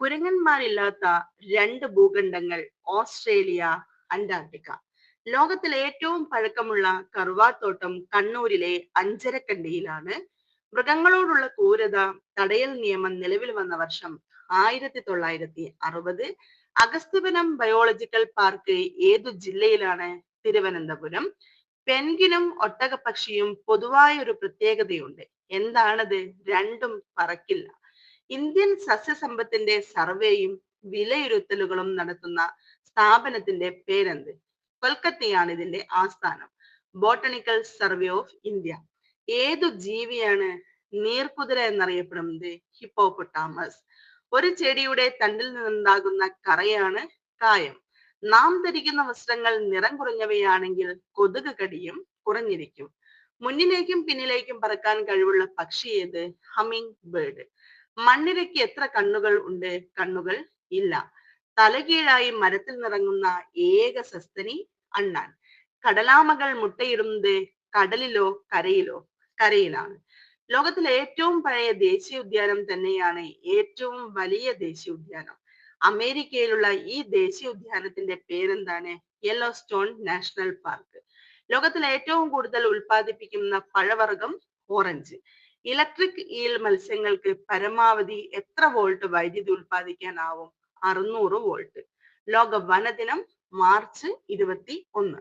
കുരങ്ങന്മാരില്ലാത്ത രണ്ട് ഭൂഖണ്ഡങ്ങൾ Australia Antarctica. ലോകത്തിലെ ഏറ്റവും പഴക്കമുള്ള കറുവാത്തോട്ടം കണ്ണൂരിലെ അഞ്ചരക്കണ്ടിയിലാണ്. മൃഗങ്ങളോടുള്ള ക്രൂരത തടയൽ നിയമം നിലവിൽ വന്ന വർഷം ആയിരത്തി തൊള്ളായിരത്തി അറുപത് അഗസ്ത്യവനം ബയോളജിക്കൽ പാർക്ക് ഏതു ജില്ലയിലാണ്? തിരുവനന്തപുരം. പെൻഗിനും ഒട്ടകപക്ഷിയും പൊതുവായ ഒരു പ്രത്യേകതയുണ്ട്. എന്താണത്? രണ്ടും പറക്കില്ല. ഇന്ത്യൻ സസ്യസമ്പത്തിന്റെ സർവേയും വിലയിരുത്തലുകളും നടത്തുന്ന സ്ഥാപനത്തിന്റെ പേരെന്ത്? കൊൽക്കത്തയാണ് ഇതിന്റെ ആസ്ഥാനം. ബോട്ടണിക്കൽ സർവേ ഓഫ് ഇന്ത്യ ഏതു ജീവിയാണ് നീർക്കുതിര എന്നറിയപ്പെടുന്നത്? ഹിപ്പോപ്പൊട്ടാമസ് ഒരു ചെടിയുടെ തണ്ടിൽ നിന്നുണ്ടാകുന്ന കറയാണ് കായം. നാം ധരിക്കുന്ന വസ്ത്രങ്ങൾ നിറം കുറഞ്ഞവയാണെങ്കിൽ കൊതുക് കടിയും കുറഞ്ഞിരിക്കും. മുന്നിലേക്കും പിന്നിലേക്കും പറക്കാൻ കഴിവുള്ള പക്ഷി ഏത്? ഹമ്മിങ് ബേർഡ് മണ്ണിരയ്ക്ക് എത്ര കണ്ണുകൾ ഉണ്ട്? കണ്ണുകൾ ഇല്ല. തലകീഴായി മരത്തിൽ നിറങ്ങുന്ന ഏക സസ്തനി അണ്ണാൻ. കടലാമകൾ മുട്ടയിടുന്നത് കടലിലോ കരയിലോ കരയിലാണ്. ലോകത്തിലെ ഏറ്റവും പഴയ ദേശീയ ഉദ്യാനം തന്നെയാണ് ഏറ്റവും വലിയ ദേശീയ ഉദ്യാനം. അമേരിക്കയിലുള്ള ഈ ദേശീയ ഉദ്യാനത്തിന്റെ പേരെന്താണ്? യെല്ലോ സ്റ്റോൺ നാഷണൽ പാർക്ക് ലോകത്തിലെ ഏറ്റവും കൂടുതൽ ഉൽപ്പാദിപ്പിക്കുന്ന പഴവർഗം ഓറഞ്ച്. ഇലക്ട്രിക് ഈൽ മത്സ്യങ്ങൾക്ക് പരമാവധി എത്ര വോൾട്ട് വൈദ്യുതി ഉൽപ്പാദിക്കാനാവും? അറുന്നൂറ് വോൾട്ട് ലോക വനദിനം മാർച്ച് ഇരുപത്തി ഒന്ന്